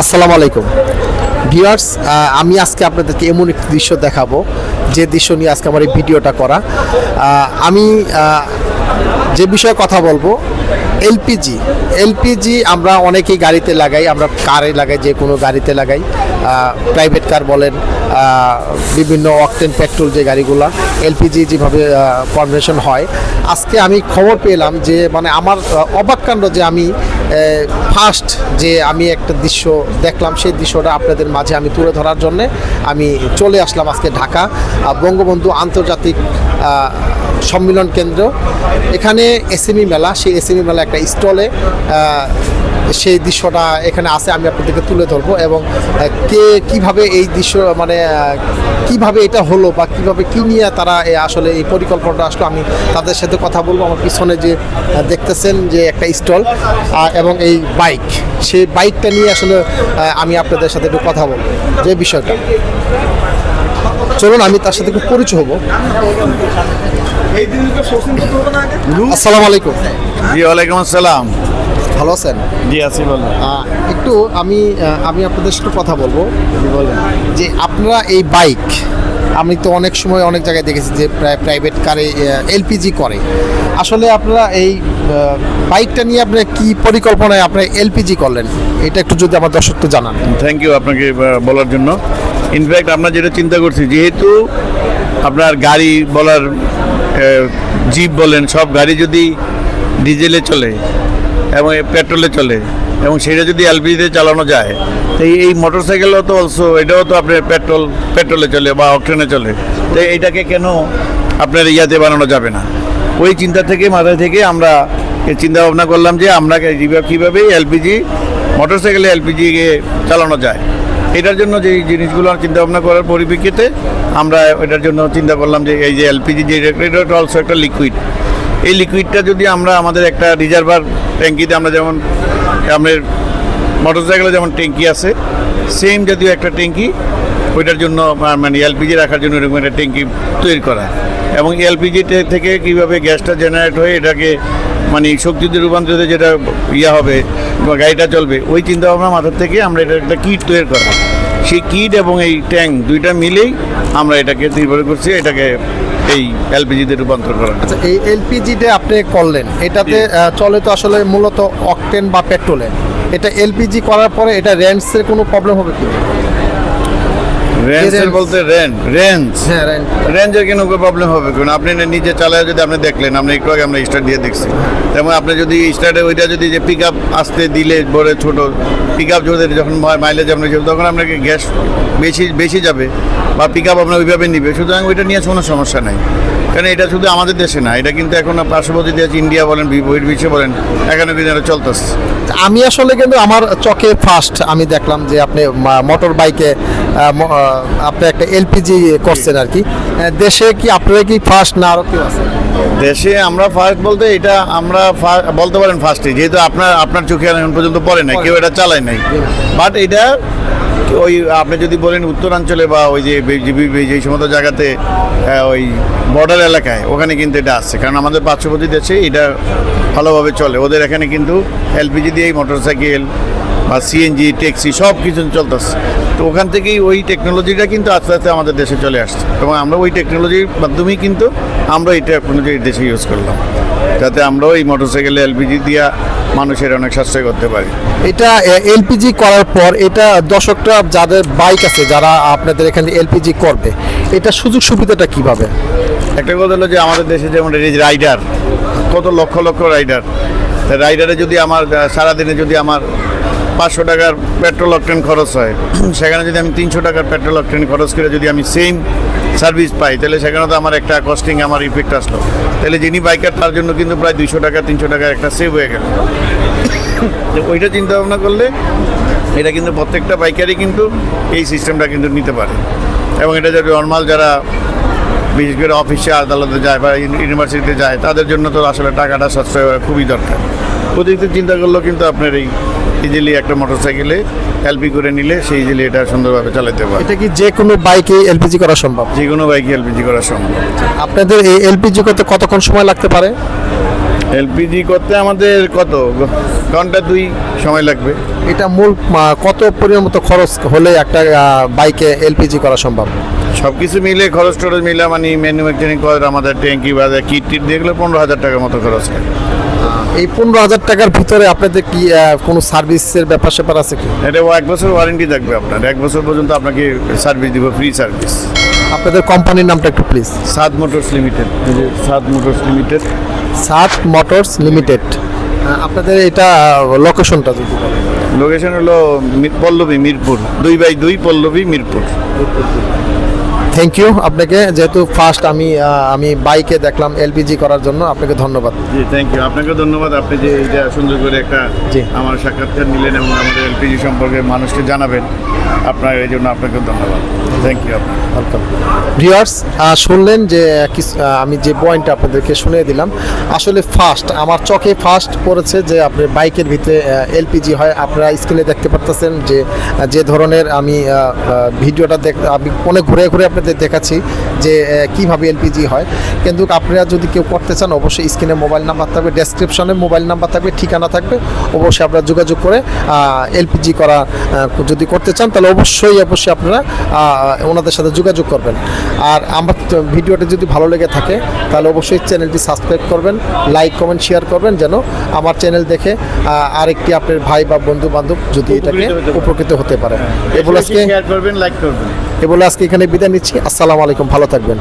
আসসালামু আলাইকুম। ভিউয়ার্স আমি আজকে আপনাদেরকে এমন একটি দৃশ্য দেখাবো, যে দৃশ্য নিয়ে আজকে আমার এই ভিডিওটা করা। আমি যে বিষয়ে কথা বলব, এলপিজি। এলপিজি আমরা অনেকেই গাড়িতে লাগাই, আমরা কারে লাগাই, যে কোনো গাড়িতে লাগাই। প্রাইভেট কার বলেন বিভিন্ন অকটেন পেট্রোল যে গাড়িগুলো এলপিজি যেভাবে কনভেনশন হয়। আজকে আমি খবর পেলাম যে মানে আমার আহ, অবাক কাণ্ড যে আমি ফার্স্ট যে আমি একটা দৃশ্য দেখলাম সেই দৃশ্যটা আপনাদের মাঝে আমি তুলে ধরার জন্যে আমি চলে আসলাম আজকে ঢাকা বঙ্গবন্ধু আন্তর্জাতিক সম্মেলন কেন্দ্র। এখানে এসএমই মেলা সেই এসএমই মেলা একটা স্টলে সেই দৃশ্যটা এখানে আছে আমি আপনাদেরকে তুলে ধরবো এবং কে কীভাবে এই দৃশ্য মানে কীভাবে এটা হলো বা কীভাবে কি নিয়ে তারা এ আসলে এই পরিকল্পনাটা আসলো আমি তাদের সাথে কথা বলব। আমার পিছনে যে দেখতেছেন যে একটা স্টল এবং এই বাইক সেই বাইকটা নিয়ে আসলে আমি আপনাদের সাথে একটু কথা বলব যে বিষয়টা। চলুন আমি তার সাথে একটু পরিচয় হব। আসসালামু আলাইকুম। জি ওয়ালাইকুম আসসালাম। ভালো আছেন? জি আছি বলুন একটু আমি আমি আপনাদের সাথে কথা বলব। বলেন যে আপনারা এই বাইক আমি তো অনেক সময় অনেক জায়গায় দেখেছি যে প্রায় প্রাইভেট কারে এলপিজি করে। আসলে আপনারা এই বাইকটা নিয়ে আপনার কি পরিকল্পনায় আপনারা এলপিজি করলেন? এটা একটু যদি আমার দর্শককে জানান। থ্যাংক ইউ আপনাকে বলার জন্য। ইনফ্যাক্ট আমরা যেটা চিন্তা করছি যেহেতু আপনার গাড়ি বলার জিপ বলেন সব গাড়ি যদি ডিজেলে চলে এবং পেট্রোলে চলে। এবং সেটা যদি এলপিজিতে চালানো যায়, তো এই- মোটর সাইকেলও তো অলসো এটাও তো আপনার পেট্রোল পেট্রোলে চলে বা অকটেনে চলে। তো এটাকে কেন আপনার ইয়াতে বানানো যাবে না? ওই চিন্তা থেকে, মাথায় থেকে আমরা চিন্তা ভাবনা করলাম যে আমরা কীভাবে এলপিজি মোটর সাইকেলে এলপিজি চালানো যায়। এটার জন্য যে জিনিসগুলো চিন্তা ভাবনা করার পরিপ্রেক্ষিতে আমরা এটার জন্য চিন্তা করলাম যে এই যে এলপিজি যে অলসো একটা লিকুইড এই লিকুইডটা যদি আমরা আমাদের একটা রিজার্ভার ট্যাঙ্কিতে আমরা যেমন, আমাদের মোটরসাইকেলে যেমন ট্যাঙ্কি আছে সেম জাতীয় একটা ট্যাঙ্কি, ওইটার জন্য মানে এলপিজি রাখার জন্য এরকম একটা ট্যাঙ্কি তৈরি করা। এবং এলপিজি থেকে কীভাবে গ্যাসটা জেনারেট হয়ে এটাকে মানে শক্তিতে রূপান্তরিত যেটা ইয়া হবে, বা গাড়িটা চলবে, ওই চিন্তা ভাবনা মাথার থেকে আমরা এটা একটা কিট তৈরি করা। সেই কিট এবং এই ট্যাঙ্ক দুইটা মিলেই আমরা এটাকে নির্ভর করছি, এটাকে এই এলপিজিতে রূপান্তর করা। আচ্ছা এই এলপিজিতে আপনি করলেন এটাতে চলে তো আসলে মূলত অকটেন বা পেট্রোলে এটা এলপিজি করার পরে এটা রেন্টসের কোনো প্রবলেম হবে কি? রেঞ্জ বলতে রেঞ্জ রেঞ্জ হ্যাঁ রেঞ্জের কোনো প্রবলেম হবে কারণ আপনি নিজে চালায় যদি আপনি দেখলেন আপনি একটু আগে আমরা স্টার্ট দিয়ে দেখছি। আপনি যদি স্টার্টে ওইটা যদি যে পিক আপ আসতে দিলে বড় ছোট পিক আপ যদি যখন মাইলেজ আপনি তখন আপনাকে গ্যাস বেশি বেশি যাবে বা পিক আপ আপনার ওইভাবে নিবে। সুতরাং ওইটা নিয়ে কোনো সমস্যা নাই। কারণ এটা শুধু আমাদের দেশে না এটা কিন্তু এখন পার্শ্ববর্তী দেশ ইন্ডিয়া বলেন বিশ্বে বলেন এখানে কিন্তু চলতেছে। আমি আসলে কিন্তু আমার চোখে ফার্স্ট আমি দেখলাম যে আপনি মোটর বাইকে আপনি একটা এলপিজি করছেন আর কি। দেশে কি আপনারা কি ফার্স্ট না আরও কেউ আছে? দেশে আমরা ফার্স্ট বলতে এটা আমরা বলতে পারেন ফার্স্টে যেহেতু আপনার আপনার চোখে এখন পর্যন্ত পড়ে নাই কেউ এটা চালায় নাই। বাট এটা ওই আপনি যদি বলেন উত্তরাঞ্চলে বা ওই যে যে সমস্ত জায়গাতে ওই বর্ডার এলাকায় ওখানে কিন্তু এটা আসছে। কারণ আমাদের পার্শ্ববর্তী দেশে এটা ভালোভাবে চলে। ওদের এখানে কিন্তু এলপিজি দিয়েই মোটরসাইকেল বা সিএনজি ট্যাক্সি সব কিছু চলতেছে। তো ওখান থেকেই ওই টেকনোলজিটা কিন্তু আস্তে আস্তে আমাদের দেশে চলে আসছে। এবং আমরা ওই টেকনোলজির মাধ্যমেই কিন্তু আমরা এই টেকনোলজি দেশে ইউজ করলাম। যাতে আমরাও এই মোটরসাইকেলে এলপিজি দিয়া মানুষের অনেক সাশ্রয় করতে পারি। এটা এলপিজি করার পর এটা দর্শকরা যাদের বাইক আছে যারা আপনাদের এখানে এলপিজি করবে এটা সুযোগ সুবিধাটা কীভাবে? একটা কথা হলো যে আমাদের দেশে যেমন রাইডার কত লক্ষ লক্ষ রাইডার রাইডারে যদি আমার সারাদিনে যদি আমার পাঁচশো টাকার পেট্রোল অকটেন খরচ হয়। সেখানে যদি আমি তিনশো টাকার পেট্রোল অকটেন খরচ করে যদি আমি সেম সার্ভিস পাই, তাহলে সেখানে তো আমার একটা কস্টিং আমার ইফেক্ট আসলো। তাহলে যিনি বাইকার তার জন্য কিন্তু প্রায় দুইশো টাকা, তিনশো টাকা একটা সেভ হয়ে গেল। ওইটা চিন্তা ভাবনা করলে এটা কিন্তু প্রত্যেকটা বাইকারই কিন্তু এই সিস্টেমটা কিন্তু নিতে পারে। এবং এটা যারা নর্মাল যারা, বিশেষ করে অফিসে আদালতে যায় বা ইউনিভার্সিটিতে যায়, তাদের জন্য তো আসলে টাকাটা সাশ্রয় খুবই দরকার। অতিরিক্ত চিন্তা করলেও কিন্তু আপনার এই ইজিলি একটা মোটরসাইকেলে এলপি করে নিলে সেই ইজিলি এটা সুন্দরভাবে চালাতে পারে এটা কি যে কোনো বাইকে এলপিজি করা সম্ভব? যে কোনো বাইকে এলপিজি করা সম্ভব। আপনাদের এই এলপিজি করতে কতক্ষণ সময় লাগতে পারে? এলপিজি করতে আমাদের কত? ঘণ্টা দুই সময় লাগবে। এটা মূল কত পরিমাণ মতো খরচ হলে একটা বাইকে এলপিজি করা সম্ভব? সব কিছু মিলে খরচ টরচ মিলে মানে ম্যানুফ্যাকচারিং করার আমাদের ট্যাঙ্কি বাজার কিট টিট দিয়ে গেলে পনেরো হাজার টাকার মতো খরচ হয়। এই পনেরো হাজার টাকার ভিতরে আপনাদের কি কোনো সার্ভিসের ব্যাপার স্যাপার আছে কি? এটা এক বছর ওয়ারেন্টি থাকবে আপনার। এক বছর পর্যন্ত আপনাকে সার্ভিস দিব ফ্রি সার্ভিস আপনাদের কোম্পানির নামটা একটু প্লিজ সাত মোটরস লিমিটেড সাত মোটরস লিমিটেড সাত মোটরস লিমিটেড আপনাদের এটা লোকেশনটা যদি বলেন। লোকেশন হলো পল্লবী মিরপুর। দুই বাই দুই পল্লবী মিরপুর। থ্যাংক ইউ আপনাকে যেহেতু ফার্স্ট আমি আমি বাইকে দেখলাম এলপিজি করার জন্য আপনাকে ধন্যবাদ। জি থ্যাংক ইউ আপনাকে ধন্যবাদ। আপনি যে এইটা সুন্দর করে একটা জি। আমার সাক্ষাৎকার নিলেন এবং আমাদের এলপিজি সম্পর্কে মানুষকে জানাবেন আপনার এই জন্য আপনাকে ধন্যবাদ। থ্যাংক ইউ ওয়েলকাম ভিউয়ার্স শুনলেন যে আমি যে পয়েন্টটা আপনাদেরকে শুনিয়ে দিলাম আসলে ফার্স্ট আমার চোখে ফার্স্ট পড়েছে যে আপনি বাইকের ভিতরে এলপিজি হয় আপনারা স্ক্রিনে দেখতে পারতেছেন যে যে ধরনের আমি ভিডিওটা দেখ, আমি অনেক ঘুরে ঘুরে আপনাদের দেখাচ্ছি যে কীভাবে এলপিজি হয়। কিন্তু আপনারা যদি কেউ করতে চান, অবশ্যই স্ক্রিনে মোবাইল নাম্বার থাকবে, ডেসক্রিপশনে মোবাইল নাম্বার থাকবে, ঠিকানা থাকবে। অবশ্যই আপনারা যোগাযোগ করে এলপিজি করা যদি করতে চান, তাহলে অবশ্যই অবশ্যই আপনারা ওনাদের সাথে যোগাযোগ করবেন। আর আমার ভিডিওটি যদি ভালো লেগে থাকে, তাহলে অবশ্যই চ্যানেলটি সাবস্ক্রাইব করবেন, লাইক, কমেন্ট, শেয়ার করবেন, যেন আমার চ্যানেল দেখে আরেকটি আপনার ভাই বা বন্ধু বান্ধব যদি এটাকে উপকৃত হতে পারে। হতে এ বলে আজকে এ বলে আজকে এখানে বিদায় নিচ্ছি। আসসালামু আলাইকুম ভালো থাকবেন।